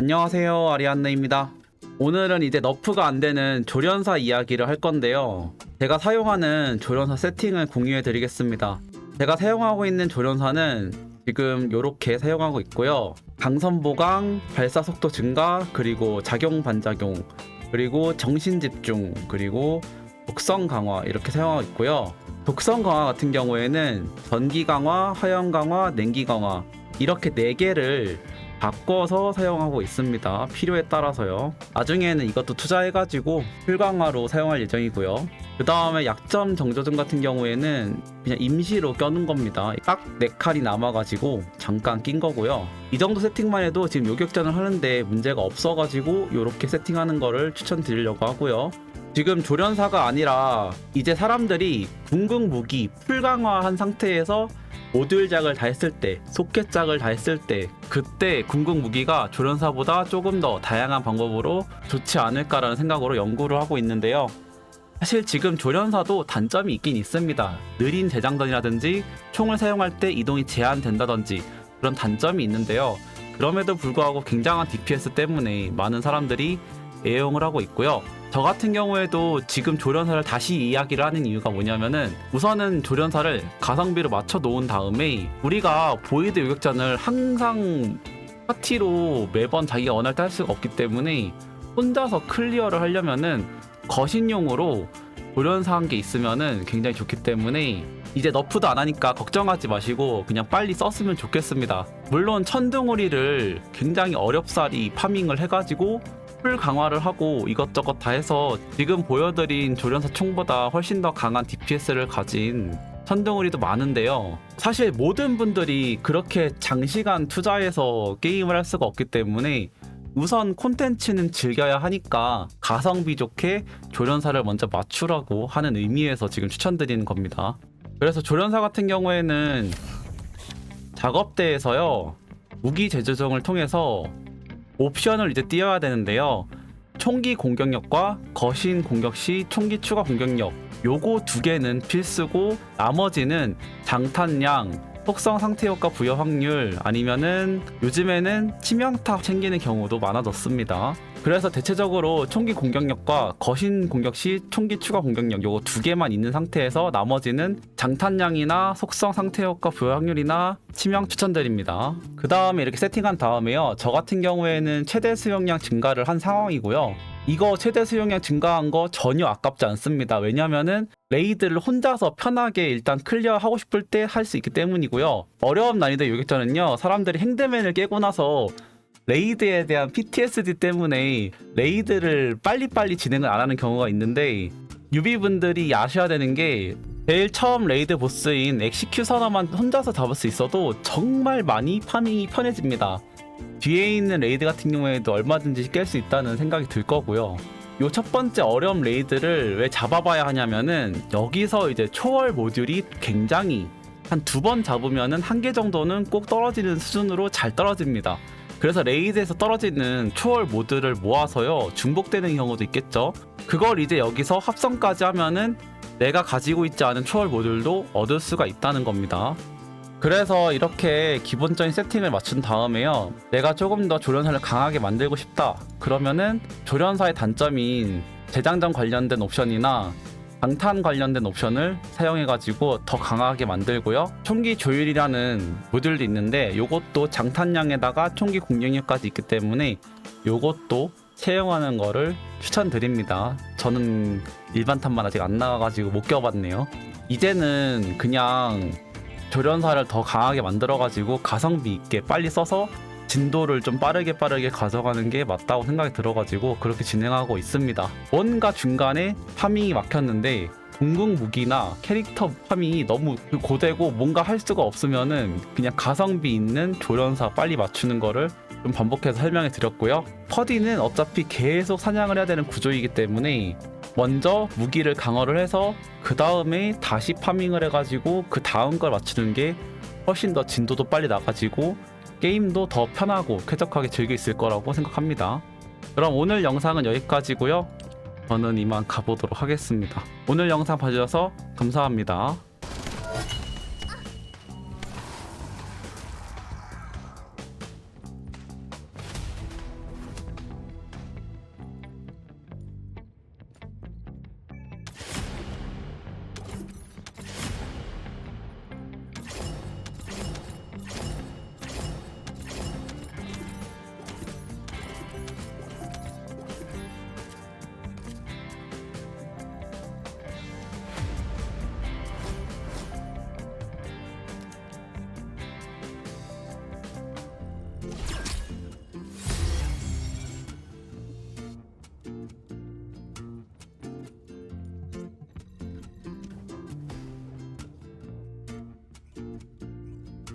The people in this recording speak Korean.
안녕하세요 아리안네입니다. 오늘은 이제 너프가 안 되는 조련사 이야기를 할 건데요. 제가 사용하는 조련사 세팅을 공유해 드리겠습니다. 제가 사용하고 있는 조련사는 지금 이렇게 사용하고 있고요. 강선 보강, 발사 속도 증가, 그리고 작용 반작용, 그리고 정신 집중, 그리고 독성 강화 이렇게 사용하고 있고요. 독성 강화 같은 경우에는 전기 강화, 화염 강화, 냉기 강화 이렇게 네 개를 바꿔서 사용하고 있습니다. 필요에 따라서요. 나중에는 이것도 투자해가지고 풀강화로 사용할 예정이고요. 그 다음에 약점 정조준 같은 경우에는 그냥 임시로 껴놓은 겁니다. 딱네 칼이 남아가지고 잠깐 낀 거고요. 이 정도 세팅만 해도 지금 요격전을 하는데 문제가 없어가지고 이렇게 세팅하는 거를 추천드리려고 하고요. 지금 조련사가 아니라 이제 사람들이 궁극 무기 풀강화한 상태에서 모듈 작을 다 했을 때, 소켓 작을 다 했을 때, 그때 궁극 무기가 조련사보다 조금 더 다양한 방법으로 좋지 않을까라는 생각으로 연구를 하고 있는데요. 사실 지금 조련사도 단점이 있긴 있습니다. 느린 재장전이라든지 총을 사용할 때 이동이 제한된다든지 그런 단점이 있는데요. 그럼에도 불구하고 굉장한 DPS 때문에 많은 사람들이 애용을 하고 있고요. 저 같은 경우에도 지금 조련사를 다시 이야기를 하는 이유가 뭐냐면은 우선은 조련사를 가성비로 맞춰 놓은 다음에 우리가 보이드 요격전을 항상 파티로 매번 자기가 원할 때 할 수가 없기 때문에 혼자서 클리어를 하려면은 거신용으로 조련사 한 게 있으면은 굉장히 좋기 때문에 이제 너프도 안 하니까 걱정하지 마시고 그냥 빨리 썼으면 좋겠습니다. 물론 천둥오리를 굉장히 어렵사리 파밍을 해가지고 풀 강화를 하고 이것저것 다 해서 지금 보여드린 조련사 총보다 훨씬 더 강한 DPS를 가진 천둥오리도 많은데요. 사실 모든 분들이 그렇게 장시간 투자해서 게임을 할 수가 없기 때문에 우선 콘텐츠는 즐겨야 하니까 가성비 좋게 조련사를 먼저 맞추라고 하는 의미에서 지금 추천드리는 겁니다. 그래서 조련사 같은 경우에는 작업대에서요 무기 재조정을 통해서 옵션을 이제 띄워야 되는데요. 총기 공격력과 거신 공격 시 총기 추가 공격력 요거 두 개는 필수고 나머지는 장탄량 속성 상태 효과 부여 확률 아니면은 요즘에는 치명타 챙기는 경우도 많아졌습니다. 그래서 대체적으로 총기 공격력과 거신 공격 시 총기 추가 공격력 요거 두 개만 있는 상태에서 나머지는 장탄량이나 속성 상태 효과 부여 확률이나 치명 추천드립니다. 그 다음에 이렇게 세팅한 다음에요. 저 같은 경우에는 최대 수용량 증가를 한 상황이고요. 이거 최대 수용량 증가한 거 전혀 아깝지 않습니다. 왜냐면은 레이드를 혼자서 편하게 일단 클리어하고 싶을 때 할 수 있기 때문이고요. 어려운 난이도 요격전은요. 사람들이 행드맨을 깨고 나서 레이드에 대한 PTSD 때문에 레이드를 빨리빨리 진행을 안 하는 경우가 있는데 유비분들이 아셔야 되는 게 제일 처음 레이드 보스인 엑시큐서너만 혼자서 잡을 수 있어도 정말 많이 파밍이 편해집니다. 뒤에 있는 레이드 같은 경우에도 얼마든지 깰 수 있다는 생각이 들 거고요. 요 첫 번째 어려움 레이드를 왜 잡아봐야 하냐면은 여기서 이제 초월 모듈이 굉장히 한 두 번 잡으면은 한 개 정도는 꼭 떨어지는 수준으로 잘 떨어집니다. 그래서 레이드에서 떨어지는 초월 모드를 모아서요 중복되는 경우도 있겠죠. 그걸 이제 여기서 합성까지 하면은 내가 가지고 있지 않은 초월 모듈도 얻을 수가 있다는 겁니다. 그래서 이렇게 기본적인 세팅을 맞춘 다음에요. 내가 조금 더 조련사를 강하게 만들고 싶다. 그러면은 조련사의 단점인 재장전 관련된 옵션이나 방탄 관련된 옵션을 사용해가지고 더 강하게 만들고요. 총기 조율이라는 모듈도 있는데 요것도 장탄량에다가 총기 공격력까지 있기 때문에 요것도 채용하는 거를 추천드립니다. 저는 일반 탄만 아직 안 나가가지고 못 껴봤네요. 이제는 그냥 조련사를 더 강하게 만들어가지고 가성비 있게 빨리 써서 진도를 좀 빠르게 빠르게 가져가는 게 맞다고 생각이 들어가지고 그렇게 진행하고 있습니다. 뭔가 중간에 파밍이 막혔는데 궁극 무기나 캐릭터 파밍이 너무 고되고 뭔가 할 수가 없으면은 그냥 가성비 있는 조련사 빨리 맞추는 거를 좀 반복해서 설명해 드렸고요. 퍼디는 어차피 계속 사냥을 해야 되는 구조이기 때문에 먼저 무기를 강화를 해서 그 다음에 다시 파밍을 해가지고 그 다음 걸 맞추는 게 훨씬 더 진도도 빨리 나가지고 게임도 더 편하고 쾌적하게 즐길 수 있을 거라고 생각합니다. 그럼 오늘 영상은 여기까지고요. 저는 이만 가보도록 하겠습니다. 오늘 영상 봐주셔서 감사합니다.